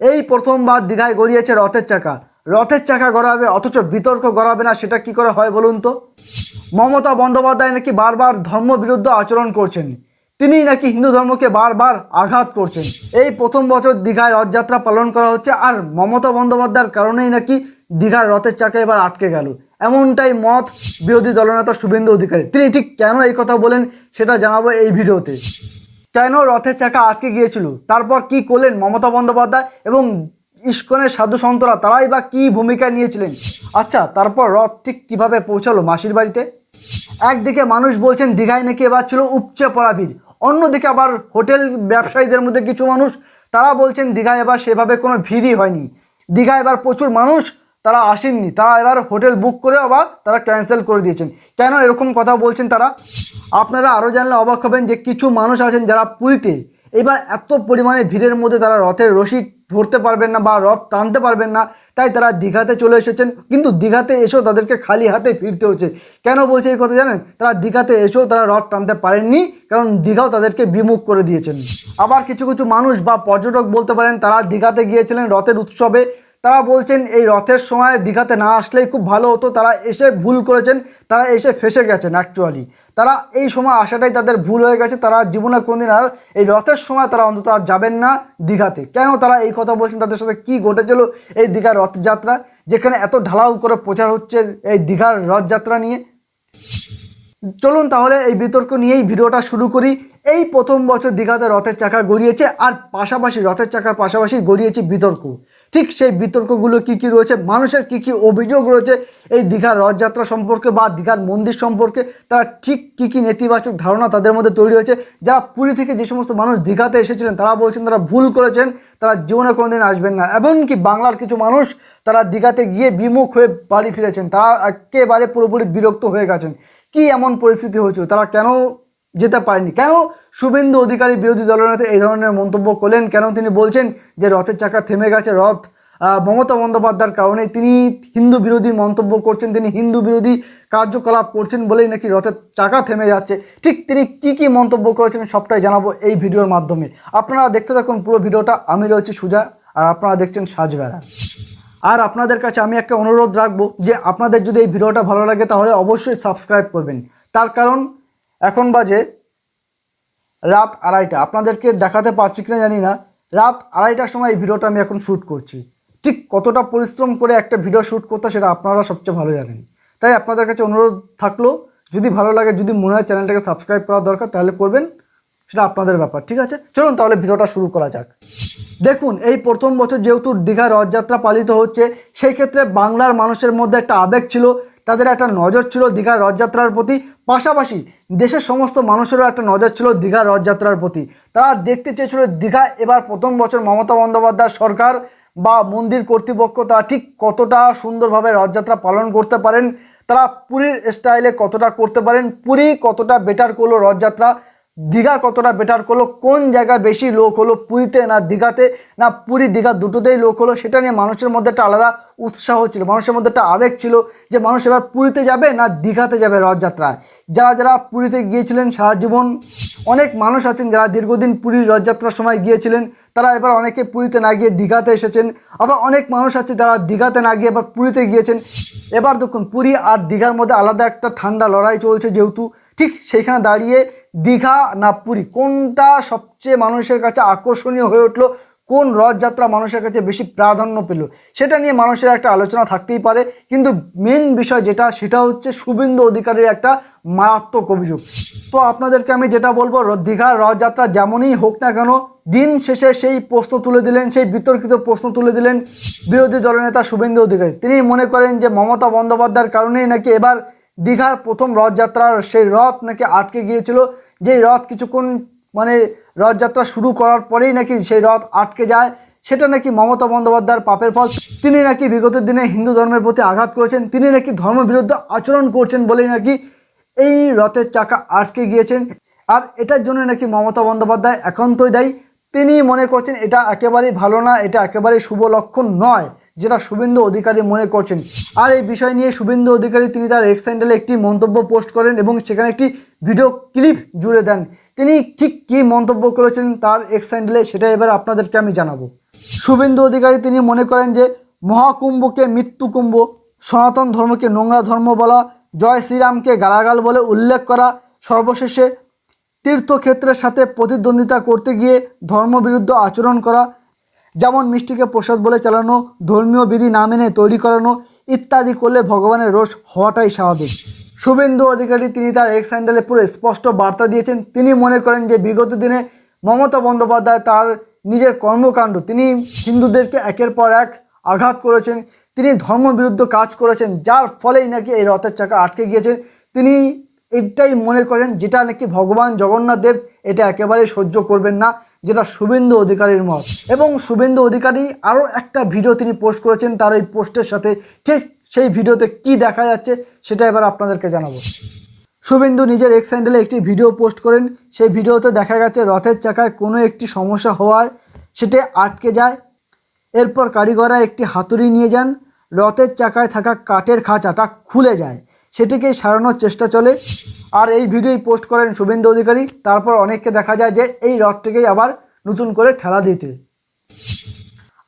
এই প্রথমবার দীঘায় গড়িয়েছে রথের চাকা। রথের চাকা গড়াবে, অথচ বিতর্ক গড়াবে না, সেটা কি করে হয় বলুন তো? মমতা বন্দ্যোপাধ্যায় নাকি বারবার ধর্ম বিরুদ্ধ আচরণ করছেন? তিনি নাকি হিন্দু ধর্মকে বারবার আঘাত করছেন? এই প্রথম বছর দীঘায় রথযাত্রা পালন করা হচ্ছে, আর মমতা বন্দ্যোপাধ্যায়ের কারণেই নাকি দীঘার রথের চাকা এবার আটকে গেল। এমনটাই মত বিরোধী দলনেতা শুভেন্দু অধিকারী। তিনি ঠিক কেন এই কথা বলেন, সেটা জানাব এই ভিডিওতে। কেন রথের চাকা আটকে গিয়েছিল? তারপর কি করলেন মমতা বন্দ্যোপাধ্যায় এবং ইস্কনের সাধু সন্তরা? তারাই বা কি ভূমিকা নিয়েছিলেন? আচ্ছা তারপর রথ ঠিক কীভাবে পৌঁছালো মাসির বাড়িতে? একদিকে মানুষ বলছেন দীঘায় নাকি এবার ছিল উপচে পড়া ভিড়। অন্যদিকে আবার হোটেল ব্যবসায়ীদের মধ্যে কিছু মানুষ, তারা বলছেন দীঘায় এবার সেভাবে কোনো ভিড়ই হয়নি। দীঘায় এবার প্রচুর মানুষ তারা আসেননি। তারা এবার হোটেল বুক করে আবার তারা ক্যান্সেল করে দিয়েছেন। কেন এরকম কথা বলছেন তারা? আপনারা আরও জানলে অবাক হবেন যে কিছু মানুষ আছেন যারা পুরীতে। এবার এত পরিমাণে ভিড়ের মধ্যে তারা রথের রশি ধরতে পারবেন না বা রথ টানতে পারবেন না, তাই তারা দীঘাতে চলে এসেছেন। কিন্তু দীঘাতে এসেও তাদেরকে খালি হাতে ফিরতে হচ্ছে। কেন বলছে এই কথা জানেন? তারা দীঘাতে এসেও তারা রথ টানতে পারেননি, কারণ দীঘাও তাদেরকে বিমুখ করে দিয়েছেন। আবার কিছু কিছু মানুষ বা পর্যটক বলতে পারেন, তারা দীঘাতে গিয়েছিলেন রথের উৎসবে। তারা বলছেন এই রথের সময় দীঘাতে না আসলেই খুব ভালো হতো। তারা এসে ভুল করেছেন, তারা এসে ফেসে গেছেন অ্যাকচুয়ালি তারা এই সময় আসাটাই তাদের ভুল হয়ে গেছে। তারা জীবনে কোনদিন আর এই রথের সময় তারা অন্তত আর যাবেন না দীঘাতে। কেন তারা এই কথা বলছেন? তাদের সাথে কি ঘটেছিল এই দীঘার রথযাত্রা, যেখানে এত ঢালাও করে প্রচার হচ্ছে এই দীঘার রথযাত্রা নিয়ে? চলুন তাহলে এই বিতর্ক নিয়েই ভিডিওটা শুরু করি। এই প্রথম বছর দীঘাতে রথের চাকা গড়িয়েছে, আর পাশাপাশি রথের চাকার পাশাপাশি গড়িয়েছে বিতর্ক। ঠিক সেই বিতর্কগুলো কি কি রয়েছে? মানুষের কি কি অভিযোগ রয়েছে? এই দীঘার রথযাত্রা সম্পর্কে বা দীঘার মন্দির সম্পর্কে তারা ঠিক কি কি নেতিবাচক ধারণা তাদের মধ্যে তৈরি হয়েছে? যারা পুরী থেকে যে সমস্ত মানুষ দীঘাতে এসেছিলেন, তারা বলছেন তারা ভুল করেছেন, তারা জীবনে কোনোদিন আসবেন না। এমনকি বাংলার কিছু মানুষ তারা দীঘাতে গিয়ে বিমুখ হয়ে বাড়ি ফিরেছেন। তারা একেবারে পুরোপুরি বিরক্ত হয়ে গেছেন। কি এমন পরিস্থিতি হয়েছিল? তারা কেন যেতে পারেনি। কেন শুভেন্দু অধিকারী বিরোধী দলের দলনেতা এই ধরনের মন্তব্য করলেন? কেন তিনি বলছেন যে রথের চাকা থেমে গেছে? রথ মমতা বন্দ্যোপাধ্যায়ের কারণে তিনি হিন্দু বিরোধী মন্তব্য করছেন, তিনি হিন্দু বিরোধী কার্যকলাপ করছেন বলেই নাকি রথের চাকা থেমে যাচ্ছে। ঠিক তিনি কি কি মন্তব্য করেছেন সবটাই জানাব এই ভিডিওর মাধ্যমে। আপনারা দেখতে থাকুন পুরো ভিডিওটা। আমি রয়েছি সুজা, আর আপনারা দেখছেন সাজবেলা আর আপনাদের কাছে আমি একটা অনুরোধ রাখব যে আপনাদের যদি এই ভিডিওটা ভালো লাগে তাহলে অবশ্যই সাবস্ক্রাইব করবেন। তার কারণ এখন বাজে রাত আড়াইটা। আপনাদেরকে দেখাতে পারছি কিনা জানি না। রাত আড়াইটার সময় এই ভিডিওটা আমি এখন শ্যুট করছি। ঠিক কতটা পরিশ্রম করে একটা ভিডিও শ্যুট করতে সেটা আপনারা সবচেয়ে ভালো জানেন। তাই আপনাদের কাছে অনুরোধ থাকল, যদি ভালো লাগে, যদি মনে হয় চ্যানেলটাকে সাবস্ক্রাইব করা দরকার, তাহলে করবেন। সেটা আপনাদের ব্যাপার, ঠিক আছে? চলুন তাহলে ভিডিওটা শুরু করা যাক। দেখুন, এই প্রথম বছর যেহেতু দীঘা রথযাত্রা পালিত হচ্ছে, সেই ক্ষেত্রে বাংলার মানুষের মধ্যে একটা আবেগ ছিল তাদের একটা নজর ছিল দীঘার রথযাত্রার প্রতি। পাশাপাশি দেশের সমস্ত মানুষেরও একটা নজর ছিল দীঘার রথযাত্রার প্রতি। তারা দেখতে চেয়েছিল দীঘা এবার প্রথম বছর মমতা বন্দ্যোপাধ্যায় সরকার বা মন্দির কর্তৃপক্ষ তারা ঠিক কতটা সুন্দরভাবে রথযাত্রা পালন করতে পারেন, তারা পুরীর স্টাইলে কতটা করতে পারেন, পুরী কতটা বেটার করল রথযাত্রা দীঘা কতটা বেটার করল, কোন জায়গায় বেশি লোক হলো পুরীতে না দীঘাতে, না পুরী দীঘা দুটোতেই লোক হলো, সেটা নিয়ে মানুষের মধ্যে একটা আলাদা উৎসাহ ছিল, মানুষের মধ্যে একটা আবেগ ছিল যে মানুষ এবার পুরীতে যাবে না দীঘাতে যাবে রথযাত্রায়। যারা যারা পুরীতে গিয়েছিলেন সারা জীবন, অনেক মানুষ আছেন যারা দীর্ঘদিন পুরীর রথযাত্রার সময় গিয়েছিলেন, তারা এবার অনেকে পুরীতে না গিয়ে দীঘাতে এসেছেন, আবার অনেক মানুষ আছে যারা দীঘাতে না গিয়ে এবার পুরীতে গিয়েছেন। এবার দেখুন, পুরী আর দীঘার মধ্যে আলাদা একটা ঠান্ডা লড়াই চলছে যেহেতু ঠিক সেইখানে দাঁড়িয়ে দীঘা না পুরী কোনটা সবচেয়ে মানুষের কাছে আকর্ষণীয় হয়ে উঠল? কোন রথযাত্রা মানুষের কাছে বেশি প্রাধান্য পেল? সেটা নিয়ে মানুষের একটা আলোচনা থাকতেই পারে। কিন্তু মেন বিষয় যেটা, সেটা হচ্ছে শুভেন্দু অধিকারীর একটা মারাত্মক অভিযোগ। তো আপনাদেরকে আমি যেটা বলব দীঘার রথযাত্রা যেমনই হোক না কেন, দিন শেষে সেই প্রশ্ন তুলে দিলেন, সেই বিতর্কিত প্রশ্ন তুলে দিলেন বিরোধী দলনেতা শুভেন্দু অধিকারী। তিনি মনে করেন যে মমতা বন্দ্যোপাধ্যায়ের কারণেই নাকি এবার দীঘার প্রথম রথযাত্রার সেই রথ নাকি আটকে গিয়েছিল। যেই রথ কিছুক্ষণ মানে রথযাত্রা শুরু করার পরেই নাকি সেই রথ আটকে যায়, সেটা নাকি মমতা বন্দ্যোপাধ্যায়ের পাপের ফল। তিনি নাকি বিগত দিনে হিন্দু ধর্মের প্রতি আঘাত করেছেন, তিনি নাকি ধর্মবিরুদ্ধ আচরণ করছেন বলেই নাকি এই রথের চাকা আটকে গিয়েছেন। আর এটার জন্য নাকি মমতা বন্দ্যোপাধ্যায় একান্তই দায়ী। তিনি মনে করছেন এটা একেবারেই ভালো না, এটা একেবারেই শুভ লক্ষণ নয়। যেটা শুভেন্দু অধিকারী মনে করছেন। আর এই বিষয় নিয়ে শুভেন্দু অধিকারী তিনি তার এক্স হ্যান্ডেলে একটি মন্তব্য পোস্ট করেন এবং সেখানে একটি ভিডিও ক্লিপ জুড়ে দেন। তিনি ঠিক কী মন্তব্য করেছেন তার এক্স হ্যান্ডেলে সেটা এবার আপনাদেরকে আমি জানাব। শুভেন্দু অধিকারী তিনি মনে করেন যে মহাকুম্ভকে মৃত্যু কুম্ভ সনাতন ধর্মকে নোংরা ধর্ম বলা, জয় শ্রীরামকে গালাগাল বলে উল্লেখ করা, সর্বশেষে তীর্থক্ষেত্রের সাথে প্রতিদ্বন্দ্বিতা করতে গিয়ে ধর্মবিরুদ্ধ আচরণ করা যেমন মিষ্টিকে প্রসাদ বলে চালানো, ধর্মীয় বিধি না মেনে তৈরি করানো, ইত্যাদি করলে ভগবানের রোষ হওয়াটাই স্বাভাবিক। শুভেন্দু অধিকারী তিনি তার এক্স হ্যান্ডেলে পুরো স্পষ্ট বার্তা দিয়েছেন। তিনি মনে করেন যে বিগত দিনে মমতা বন্দ্যোপাধ্যায় তার নিজের কর্মকাণ্ড, তিনি হিন্দুদেরকে একের পর এক আঘাত করেছেন, তিনি ধর্মবিরুদ্ধ কাজ করেছেন, যার ফলেই নাকি এই রথের চাকা আটকে গিয়েছেন। তিনি এটাই মনে করেন যেটা নাকি ভগবান জগন্নাথ দেব এটা একেবারেই সহ্য করবেন না। যেটা শুভেন্দু অধিকারীর মত। এবং শুভেন্দু অধিকারী আরও একটা ভিডিও তিনি পোস্ট করেছেন, তার এই পোস্টের সাথে ঠিক সেই ভিডিওতে কি দেখা যাচ্ছে সেটা এবার আপনাদেরকে জানাব। শুভেন্দু নিজের এক্স হ্যান্ডেলে একটি ভিডিও পোস্ট করেন। সেই ভিডিওতে দেখা গেছে রথের চাকায় কোনো একটি সমস্যা হওয়ায় সেটা আটকে যায়। এরপর কারিগররা একটি হাতুড়ি নিয়ে যান। রথের চাকায় থাকা কাঠের খাঁচাটা খুলে যায়। সেটিকে সারানোর চেষ্টা চলে। আর এই ভিডিওই পোস্ট করেন শুভেন্দু অধিকারী। তারপর অনেককে দেখা যায় যে এই রথটিকেই আবার নতুন করে ঠেলা দিতে।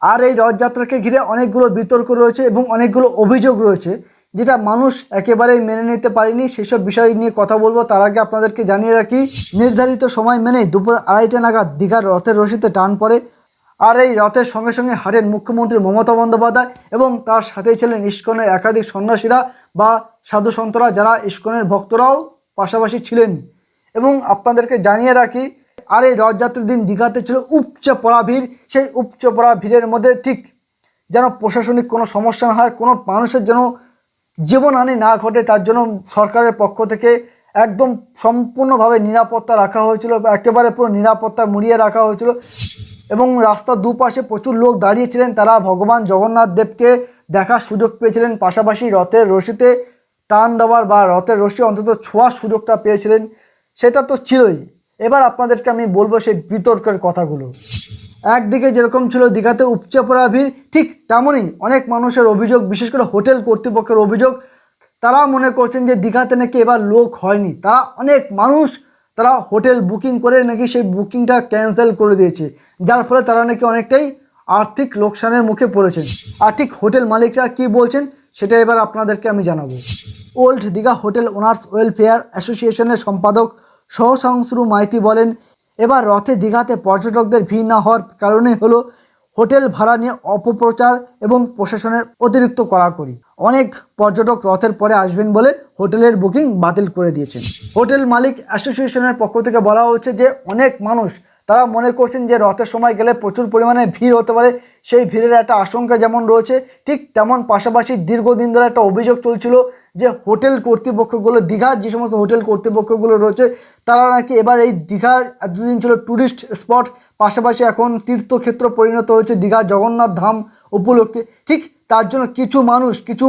আর এই রথযাত্রাকে ঘিরে অনেকগুলো বিতর্ক রয়েছে এবং অনেকগুলো অভিযোগ রয়েছে, যেটা মানুষ একেবারেই মেনে নিতে পারেনি। সেসব বিষয় নিয়ে কথা বলব। তার আগে আপনাদেরকে জানিয়ে রাখি, নির্ধারিত সময় মেনে দুপুর আড়াইটা নাগাদ দীঘার রথের রশিতে টান পড়ে। আর এই রথের সঙ্গে সঙ্গে হাটেন মুখ্যমন্ত্রী মমতা বন্দ্যোপাধ্যায় এবং তার সাথেই ছিলেন ইস্কনের একাধিক সন্ন্যাসীরা বা সাধু সন্তরা যারা ইস্কনের ভক্তরাও পাশাপাশি ছিলেন। এবং আপনাদেরকে জানিয়ে রাখি, আর এই রথযাত্রার দিন দীঘাতে ছিল উপচে পড়া ভিড়। সেই উপচে পড়া ভিড়ের মধ্যে ঠিক যেন প্রশাসনিক কোনো সমস্যা না হয়, কোনো মানুষের যেন জীবনহানি না ঘটে, তার জন্য সরকারের পক্ষ থেকে একদম সম্পূর্ণভাবে নিরাপত্তা রাখা হয়েছিল একেবারে পুরো নিরাপত্তা মুড়িয়ে রাখা হয়েছিল। এবং রাস্তার দুপাশে প্রচুর লোক দাঁড়িয়েছিলেন। তারা ভগবান জগন্নাথ দেবকে দেখার সুযোগ পেয়েছিলেন। পাশাপাশি রথের রশিতে টান দেওয়ার বা রথের রশি অন্তত ছোঁয়ার সুযোগটা পেয়েছিলেন। সেটা তো ছিলই। এবার আপনাদেরকে আমি বলব সেই বিতর্কের কথাগুলো। একদিকে যেরকম ছিল দীঘাতে উপচে পড়া ভিড়, ঠিক তেমনই অনেক মানুষের অভিযোগ, বিশেষ করে হোটেল কর্তৃপক্ষের অভিযোগ। তারা মনে করছেন যে দীঘাতে নাকি এবার লোক হয়নি। তারা অনেক মানুষ তারা হোটেল বুকিং করে নাকি সেই বুকিংটা ক্যান্সেল করে দিয়েছে, যার ফলে তারা নাকি অনেকটাই আর্থিক লোকসানের মুখে পড়েছেন আর ঠিক হোটেল মালিকরা কি বলছেন, সেটা এবার আপনাদেরকে আমি জানাব। Old Digha hotel owners welfare অ্যাসোসিয়েশনের সম্পাদক সহসংশ্রু মাইতি বলেন, এবার রথে দীঘাতে পর্যটকদের ভিড় না হওয়ার কারণে হলো হোটেল ভাড়া নিয়ে অপপ্রচার এবং প্রশাসনের অতিরিক্ত কড়াকড়ি। অনেক পর্যটক রথের পরে আসবেন বলে হোটেলের বুকিং বাতিল করে দিয়েছেন। হোটেল মালিক অ্যাসোসিয়েশনের পক্ষ থেকে বলা হচ্ছে যে অনেক মানুষ তারা মনে করছেন যে রথের সময় গেলে প্রচুর পরিমাণে ভিড় হতে পারে। সেই ভিড়ের একটা আশঙ্কা যেমন রয়েছে, ঠিক তেমন পাশাপাশি দীর্ঘদিন ধরে একটা অভিযোগ চলছিল যে হোটেল কর্তৃপক্ষগুলো, দীঘার যে সমস্ত হোটেল কর্তৃপক্ষগুলো রয়েছে, তারা নাকি এবার এই দীঘার দুদিন ছিল ট্যুরিস্ট স্পট পাশাপাশি এখন তীর্থক্ষেত্র পরিণত হয়েছে দীঘা জগন্নাথ ধাম উপলক্ষে। ঠিক তার জন্য কিছু মানুষ, কিছু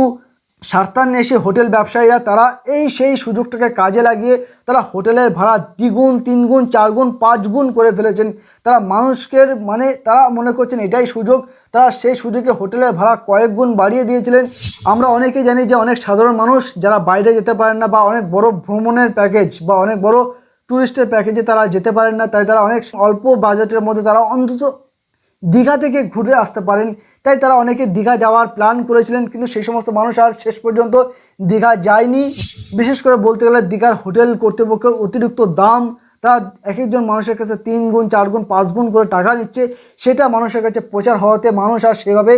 স্বার্থান্বেষী হোটেল ব্যবসায়ীরা তারা এই সেই সুযোগটাকে কাজে লাগিয়ে তারা হোটেলের ভাড়া দ্বিগুণ, তিনগুণ, চারগুণ পাঁচ গুণ করে ফেলেছেন। তারা মানুষকে মানে তারা মনে করছেন এটাই সুযোগ। তারা সেই সুযোগে হোটেলের ভাড়া কয়েক গুণ বাড়িয়ে দিয়েছিলেন। আমরা অনেকেই জানি যে অনেক সাধারণ মানুষ যারা বাইরে যেতে পারেন না বা অনেক বড় ভ্রমণের প্যাকেজ বা অনেক বড় ট্যুরিস্টের প্যাকেজে তারা যেতে পারেন না, তাই তারা অনেক অল্প বাজেটের মধ্যে তারা অন্তত দীঘা থেকে ঘুরে আসতে পারেন। তাই তারা অনেকে দীঘা যাওয়ার প্ল্যান করেছিলেন, কিন্তু সেই সমস্ত মানুষ আর শেষ পর্যন্ত দীঘা যায়নি। বিশেষ করে বলতে গেলে দীঘার হোটেল কর্তৃপক্ষের অতিরিক্ত দাম, তা এক একজন মানুষের কাছে তিন গুণ, চার গুণ, পাঁচ গুণ করে টাকা দিচ্ছে। সেটা মানুষের কাছে প্রচার হওয়াতে মানুষ আর সেভাবে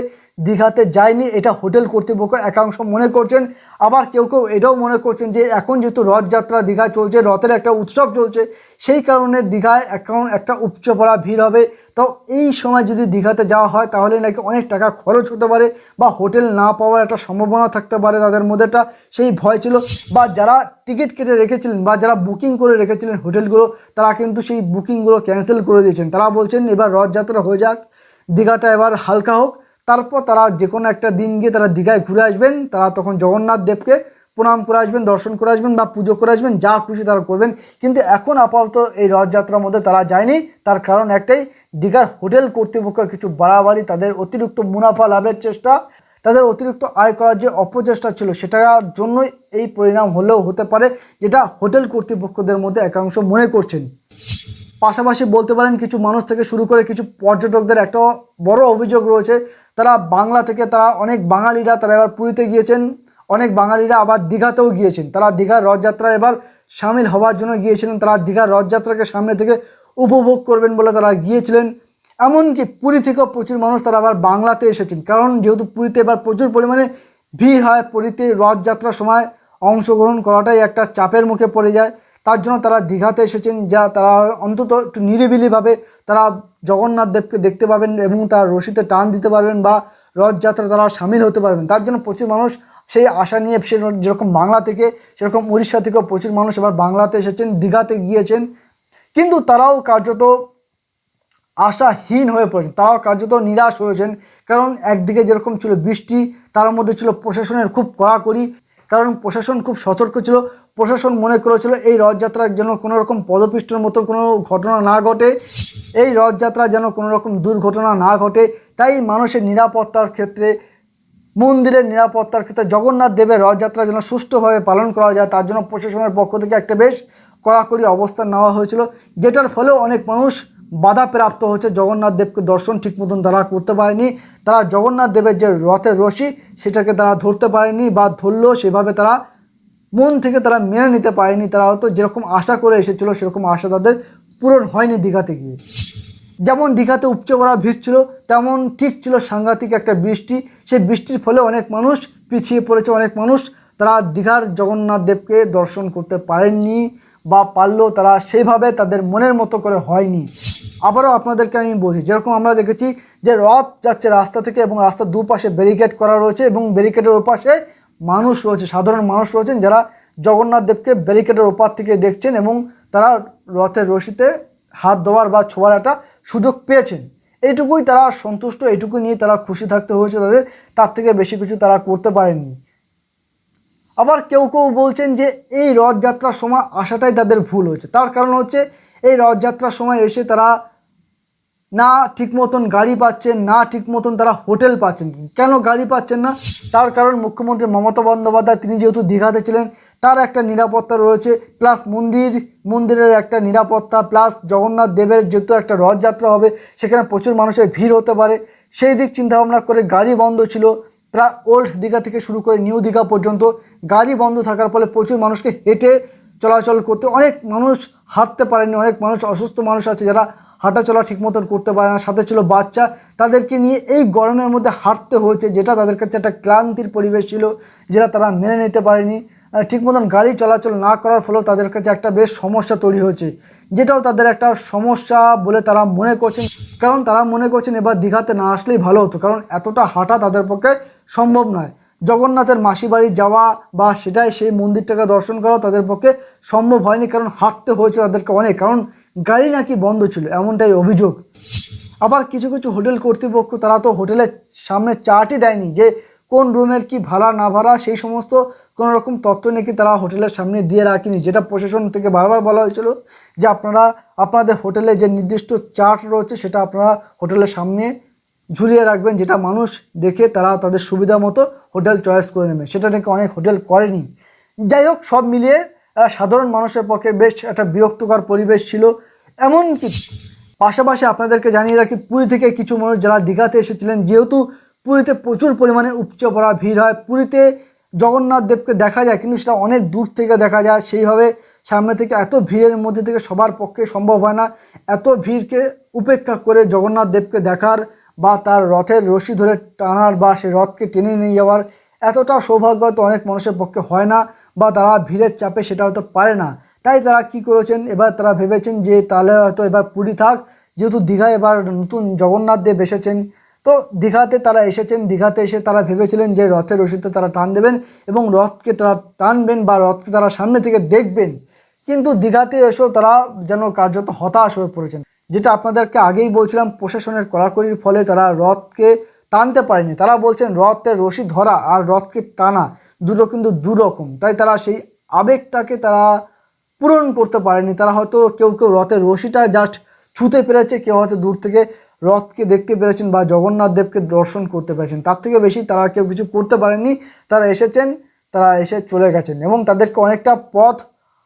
দীঘাতে যায়নি। এটা হোটেল কর্তৃপক্ষের একাংশ মনে করছেন। আবার কেউ কেউ এটাও মনে করছেন যে এখন যেহেতু রথযাত্রা দীঘা চলছে, রথের একটা উৎসব চলছে সেই কারণে দীঘায় এখন একটা উপচে পড়া ভিড় হবে। তো এই সময় যদি দীঘাতে যাওয়া হয়, তাহলে নাকি অনেক টাকা খরচ হতে পারে বা হোটেল না পাওয়ার একটা সম্ভাবনা থাকতে পারে তাদের মধ্যে। একটা সেই ভয় ছিল বা যারা টিকিট কেটে রেখেছিলেন বা যারা বুকিং করে রেখেছিলেন হোটেলগুলো, তারা কিন্তু সেই বুকিংগুলো ক্যান্সেল করে দিয়েছেন। তারা বলছেন, এবার রথযাত্রা হয়ে যাক, দীঘাটা এবার হালকা হোক। তারপর তারা যে কোনো একটা দিন গিয়ে তারা দীঘায় ঘুরে আসবেন। তারা তখন জগন্নাথ দেবকে প্রণাম করে আসবেন, দর্শন করে আসবেন বা পুজো করে আসবেন, যা খুশি তারা করবেন। কিন্তু এখন আপাতত এই রথযাত্রার মধ্যে তারা যায়নি। তার কারণ একটাই, দীঘার হোটেল কর্তৃপক্ষের কিছু বাড়াবাড়ি, তাদের অতিরিক্ত মুনাফা লাভের চেষ্টা, তাদের অতিরিক্ত আয় করার যে অপচেষ্টা ছিল, সেটার জন্যই এই পরিণাম হলেও হতে পারে, যেটা হোটেল কর্তৃপক্ষদের মধ্যে একাংশ মনে করছেন। পাশাপাশি বলতে পারেন, কিছু মানুষ থেকে শুরু করে কিছু পর্যটকদের একটা বড় অভিযোগ রয়েছে। তারা বাংলা থেকে, তারা অনেক বাঙালিরা, তারা এবার পুরীতে গিয়েছেন। অনেক বাঙালিরা আবার দীঘাতেও গিয়েছেন। তারা দীঘার রথযাত্রা এবার সামিল হওয়ার জন্য গিয়েছিলেন। তারা দীঘার রথযাত্রাকে সামনে থেকে উপভোগ করবেন বলে তারা গিয়েছিলেন। এমনকি পুরী থেকেও প্রচুর মানুষ তারা আবার বাংলাতে এসেছেন। কারণ যেহেতু পুরীতে এবার প্রচুর পরিমাণে ভিড় হয়, পুরীতে রথযাত্রার সময় অংশগ্রহণ করাটাই একটা চাপের মুখে পড়ে যায়। তার জন্য তারা দীঘাতে এসেছেন। যা তারা অন্তত একটু নিরিবিলিভাবে তারা জগন্নাথ দেবকে দেখতে পাবেন এবং তার রশিতে টান দিতে পারবেন বা রথযাত্রা তারা সামিল হতে পারবেন। তার জন্য প্রচুর মানুষ সেই আশা নিয়ে সে যেরকম বাংলা থেকে, সেরকম উড়িষ্যা থেকেও প্রচুর মানুষ এবার বাংলাতে এসেছেন, দীঘাতে গিয়েছেন। কিন্তু তারাও কার্যত আশাহীন হয়ে পড়েছেন। তারাও কার্যত নিরাশ হয়েছেন। কারণ একদিকে যেরকম ছিল বৃষ্টি, তার মধ্যে ছিল প্রশাসনের খুব কড়াকড়ি। কারণ প্রশাসন খুব সতর্ক ছিল। প্রশাসন মনে করেছিল এই রথযাত্রার যেন কোনো রকম পদপিষ্টের মতো কোনো ঘটনা না ঘটে, এই রথযাত্রা যেন কোনো রকম দুর্ঘটনা না ঘটে। তাই মানুষের নিরাপত্তার ক্ষেত্রে, মন্দিরের নিরাপত্তার ক্ষেত্রে জগন্নাথ দেবের রথযাত্রা যেন সুষ্ঠুভাবে পালন করা যায়, তার জন্য প্রশাসনের পক্ষ থেকে একটা বেশ কড়াকড়ি অবস্থান নেওয়া হয়েছিল, যেটার ফলেও অনেক মানুষ বাধা প্রাপ্ত হচ্ছে জগন্নাথ দেবকে দর্শন ঠিক মতন তারা করতে পারেনি। তারা জগন্নাথ দেবের যে রথের রশি, সেটাকে তারা ধরতে পারেনি বা ধরলেও সেভাবে তারা মন থেকে তারা মেনে নিতে পারেনি, তারা হয়তো যেরকম আশা করে এসেছিল, সেরকম আশা তাদের পূরণ হয়নি দীঘাতে গিয়ে। যেমন দীঘাতে উপচে পড়া ভিড় ছিল, তেমন ঠিক ছিল সাংঘাতিক একটা বৃষ্টি। সেই বৃষ্টির ফলে অনেক মানুষ পিছিয়ে পড়েছে, অনেক মানুষ তারা দীঘার জগন্নাথ দেবকে দর্শন করতে পারেননি বা পারলেও তারা সেইভাবে তাদের মনের মতো করে হয়নি। আবারও আপনাদেরকে আমি বলছি, যেরকম আমরা দেখেছি যে রথ যাচ্ছে রাস্তা থেকে এবং রাস্তার দুপাশে ব্যারিকেড করা রয়েছে এবং ব্যারিকেডের ওপাশে মানুষ রয়েছে, সাধারণ মানুষ রয়েছেন যারা জগন্নাথ দেবকে ব্যারিকেডের ওপার থেকে দেখছেন এবং তারা রথের রশিতে হাত দেওয়ার বা ছোঁয়ার একটা সুযোগ পেয়েছেন। এইটুকুই তারা সন্তুষ্ট, এইটুকু নিয়ে তারা খুশি থাকতে হয়েছে তাদের, তার থেকে বেশি কিছু তারা করতে পারেনি আবার কেউ কেউ বলছেন যে এই রথযাত্রার সময় আসাটাই তাদের ভুল হয়েছে। তার কারণ হচ্ছে এই রথযাত্রার সময় এসে তারা না ঠিক মতন গাড়ি পাচ্ছেন, না ঠিক মতন তারা হোটেল পাচ্ছেন। কেন গাড়ি পাচ্ছেন না? তার কারণ মুখ্যমন্ত্রী মমতা বন্দ্যোপাধ্যায়, তিনি যেহেতু দীঘাতে ছিলেন, তার একটা নিরাপত্তা রয়েছে প্লাস মন্দির, মন্দিরের একটা নিরাপত্তা প্লাস জগন্নাথ দেবের যেহেতু একটা রথযাত্রা হবে, সেখানে প্রচুর মানুষের ভিড় হতে পারে। সেই দিক চিন্তাভাবনা করে গাড়ি বন্ধ ছিল, প্রায় ওল্ড দীঘা থেকে শুরু করে নিউ দীঘা পর্যন্ত। গাড়ি বন্ধ থাকার ফলে প্রচুর মানুষকে হেঁটে চলাচল করতে, অনেক মানুষ হাঁটতে পারেনি। অনেক মানুষ, অসুস্থ মানুষ আছে যারা হাঁটা চলা ঠিক মতন করতে পারে না। সাথে ছিল বাচ্চা। তাদেরকে নিয়ে এই গরমের মধ্যে হাঁটতে হয়েছে, যেটা তাদের কাছে একটা ক্লান্তির পরিবেশ ছিল, যেটা তারা মেনে নিতে পারেনি। ঠিক মতন গাড়ি চলাচল না করার ফলেও তাদের কাছে একটা বেশ সমস্যা তৈরি হয়েছে। যেটাও তাদের একটা সমস্যা বলে তারা মনে করছেন। কারণ তারা মনে করছেন এবার দীঘাতে না আসলেই ভালো হতো। কারণ এতটা হাঁটা তাদের পক্ষে সম্ভব নয়। জগন্নাথের মাসি বাড়ি যাওয়া বা সেটাই সেই মন্দিরটাকে দর্শন করা তাদের পক্ষে সম্ভব হয়নি, কারণ হাঁটতে হয়েছে তাদেরকে অনেক, কারণ গাড়ি নাকি বন্ধ ছিল, এমনটাই অভিযোগ। আবার কিছু কিছু হোটেল কর্তৃপক্ষ, তারা তো হোটেলের সামনে চার্টই দেয়নি যে কোন রুমের কি ভাড়া না ভাড়া, সেই সমস্ত কোনো রকম তথ্য নাকি তারা হোটেলের সামনে দিয়ে রাখেনি। যেটা প্রশাসন থেকে বারবার বলা হয়েছিল যে আপনারা, আপনাদের হোটেলে যে নির্দিষ্ট চার্ট রয়েছে, সেটা আপনারা হোটেলের সামনে ঝুলিয়ে রাখবেন, যেটা মানুষ দেখে তারা তাদের সুবিধা মতো হোটেল চয়েস করে নেবে। সেটা নাকি অনেক হোটেল করেনি। যাই হোক, সব মিলিয়ে সাধারণ মানুষের পক্ষে বেশ একটা বিরক্তকর পরিবেশ ছিল। এমনকি পাশাপাশি আপনাদেরকে জানিয়ে রাখি, পুরী থেকে কিছু মানুষ যারা দীঘাতে এসেছিলেন, যেহেতু পুরীতে প্রচুর পরিমাণে উপচে পড়া ভিড় হয়, পুরীতে জগন্নাথ দেবকে দেখা যায়, কিন্তু সেটা অনেক দূর থেকে দেখা যায়। সেইভাবে সামনে থেকে এত ভিড়ের মধ্যে থেকে সবার পক্ষে সম্ভব হয় না। এত ভিড়কে উপেক্ষা করে জগন্নাথ দেবকে দেখার বা তার রথের রশি ধরে টানার বা সেই রথকে টেনে নিয়ে যাওয়ার এতটা সৌভাগ্য হয়তো অনেক মানুষের পক্ষে হয় না বা তারা ভিড়ের চাপে সেটা হয়তো পারে না। তাই তারা কি করেছেন? এবার তারা ভেবেছেন যে তাহলে হয়তো এবার পুরী থাক। যেহেতু দীঘায় এবার নতুন জগন্নাথ দেব এসেছেন, তো দীঘাতে তারা এসেছেন। দীঘাতে এসে তারা ভেবেছিলেন যে রথের রশিতে তারা টান দেবেন এবং রথকে তারা টানবেন বা রথকে তারা সামনে থেকে দেখবেন। কিন্তু দীঘাতে এসেও তারা যেন কার্যত হতাশ হয়ে পড়েছেন। যেটা আপনাদেরকে আগেই বলছিলাম, প্রশাসনের কড়াকড়ির ফলে তারা রথকে টানতে পারেনি। তারা বলছেন, রথের রশি ধরা আর রথকে টানা দুটো কিন্তু দুরকম। তাই তারা সেই আবেগটাকে তারা পূরণ করতে পারেনি। তারা হয়তো কেউ কেউ রথের রশিটা জাস্ট ছুতে পেরেছে, কেউ হয়তো দূর থেকে রথকে দেখতে পেরেছেন বা জগন্নাথ দেবকে দর্শন করতে পেরেছেন। তার থেকে বেশি তারা কেউ কিছু করতে পারেনি। তারা এসেছেন, তারা এসে চলে গেছেন এবং তাদেরকে অনেকটা পথ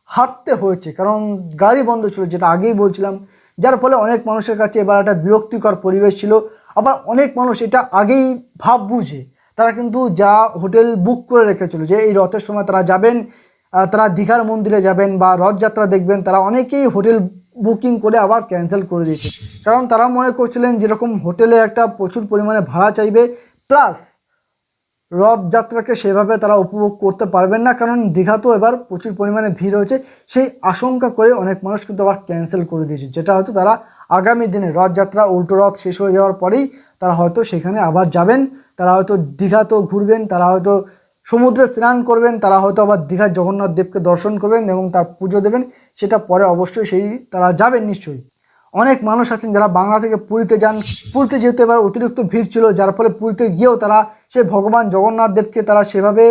হাঁটতে হয়েছে। কারণ গাড়ি বন্ধ ছিল, যেটা আগেই বলছিলাম যার ফলে অনেক মানুষের কাছে এবার একটা বিরক্তিকর পরিবেশ ছিল। আবার অনেক মানুষ এটা আগেই ভাব বুঝে। তারা কিন্তু যা হোটেল বুক করে রেখেছিল যে এই রথের সময় তারা যাবেন তারা দীঘার মন্দিরে যাবেন বা রথযাত্রা দেখবেন, তারা অনেকেই হোটেল বুকিং করে আবার ক্যান্সেল করে দিয়েছে। কারণ তারা মনে করছিলেন যেরকম হোটেলে একটা প্রচুর পরিমাণে ভাড়া চাইবে, প্লাস রথযাত্রাকে সেভাবে তারা উপভোগ করতে পারবেন না, কারণ দীঘাতেও এবার প্রচুর পরিমাণে ভিড় হয়েছে। সেই আশঙ্কা করে অনেক মানুষ কিন্তু আবার ক্যান্সেল করে দিয়েছে, যেটা হয়তো তারা আগামী দিনে রথযাত্রা উল্টো রথ শেষ হয়ে যাওয়ার পরেই তারা হয়তো সেখানে আবার যাবেন। তারা হয়তো দীঘাতেও ঘুরবেন, তারা হয়তো সমুদ্রে স্নান করবেন, তারা হয়তো আবার দীঘার জগন্নাথ দেবকে দর্শন করবেন এবং তার পুজো দেবেন, সেটা পরে অবশ্যই সেই তারা যাবেন নিশ্চয়ই। অনেক মানুষ আছেন যারা বাংলা থেকে পুরীতে যান। পুরীতে যেহেতু এবার অতিরিক্ত ভিড় ছিল, যার ফলে পুরীতে গিয়েও তারা সেই ভগবান জগন্নাথ দেবকে তারা সেভাবে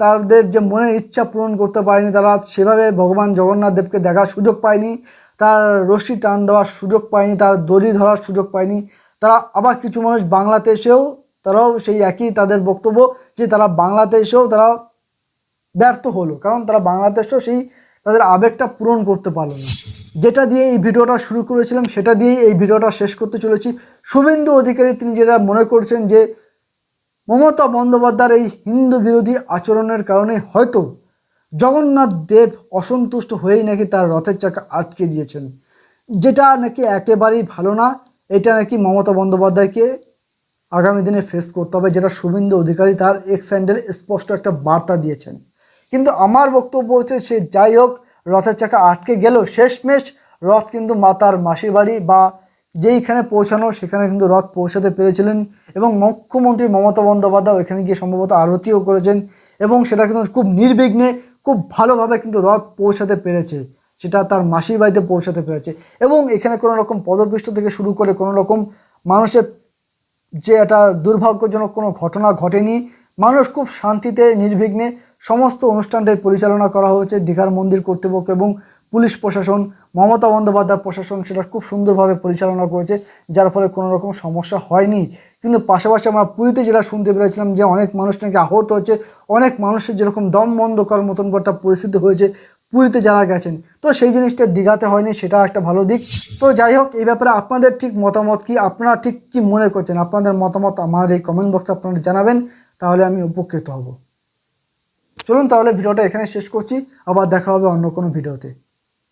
তাদের যে মনের ইচ্ছা পূরণ করতে পারেনি, তারা সেভাবে ভগবান জগন্নাথ দেবকে দেখার সুযোগ পায়নি, তার রশ্মি টান দেওয়ার সুযোগ পায়নি, তার দড়ি ধরার সুযোগ পায়নি। তারা আবার কিছু মানুষ বাংলাতে এসেও তারাও সেই একই তাদের বক্তব্য যে তারা বাংলাতে এসেও তারা ব্যর্থ হলো, কারণ তারা বাংলাদেশেও সেই তাদের আবেগটা পূরণ করতে পারল না। যেটা দিয়ে এই ভিডিওটা শুরু করেছিলাম, সেটা দিয়েই এই ভিডিওটা শেষ করতে চলেছি। শুভেন্দু অধিকারী, তিনি যেটা মনে করছেন যে মমতা বন্দ্যোপাধ্যায়ের এই হিন্দু বিরোধী আচরণের কারণে হয়তো জগন্নাথ দেব অসন্তুষ্ট হয়েই নাকি তার রথের চাকা আটকে দিয়েছেন। যেটা নাকি একেবারেই ভালো না, এটা নাকি মমতা বন্দ্যোপাধ্যায়কে আগামী দিনে ফেস করতে হবে, যেটা শুভেন্দু অধিকারী তার এক্স হ্যান্ডেল স্পষ্ট একটা বার্তা দিয়েছেন। কিন্তু আমার বক্তব্য হচ্ছে সে যাই হোক, রথের চাকা আটকে গেলেও শেষমেশ রথ কিন্তু মাতার মাসির বাড়ি বা যেইখানে পৌঁছানো, সেখানে কিন্তু রথ পৌঁছাতে পেরেছিলেন এবং মুখ্যমন্ত্রী মমতা বন্দ্যোপাধ্যায় এখানে গিয়ে সম্ভবত আরতিও করেছেন এবং সেটা কিন্তু খুব নির্বিঘ্নে, খুব ভালোভাবে কিন্তু রথ পৌঁছাতে পেরেছে। সেটা তার মাসির বাড়িতে পৌঁছাতে পেরেছে এবং এখানে কোনো রকম পদপৃষ্ঠ থেকে শুরু করে কোনো রকম মানুষের যে একটা দুর্ভাগ্যজনক কোনো ঘটনা ঘটেনি, মানুষ খুব শান্তিতে, নির্বিঘ্নে সমস্ত অনুষ্ঠানটাই পরিচালনা করা হয়েছে দীঘার মন্দির কর্তৃপক্ষ এবং পুলিশ প্রশাসন, মমতা বন্দ্যোপাধ্যায় প্রশাসন সেটা খুব সুন্দরভাবে পরিচালনা করেছে, যার ফলে কোনো রকম সমস্যা হয়নি। কিন্তু পাশাপাশি আমরা পুরীতে যেটা শুনতে পেরেছিলাম যে অনেক মানুষ নাকি আহত হচ্ছে, অনেক মানুষের যেরকম দম বন্ধ করার মতন একটা পরিস্থিতি হয়েছে, পুরীতে যারা গেছেন। তো সেই জিনিসটা দীঘাতে হয়নি, সেটা একটা ভালো দিক। তো যাই হোক, এই ব্যাপারে আপনাদের ঠিক মতামত কি? আপনারা ঠিক কি মনে করছেন? আপনাদের মতামত আমার এই কমেন্ট বক্সে আপনারা জানাবেন। তাহলে আমি উপকৃত হব। চলুন তাহলে ভিডিওটা এখানে শেষ করছি। আবার দেখা হবে অন্য কোনো ভিডিওতে।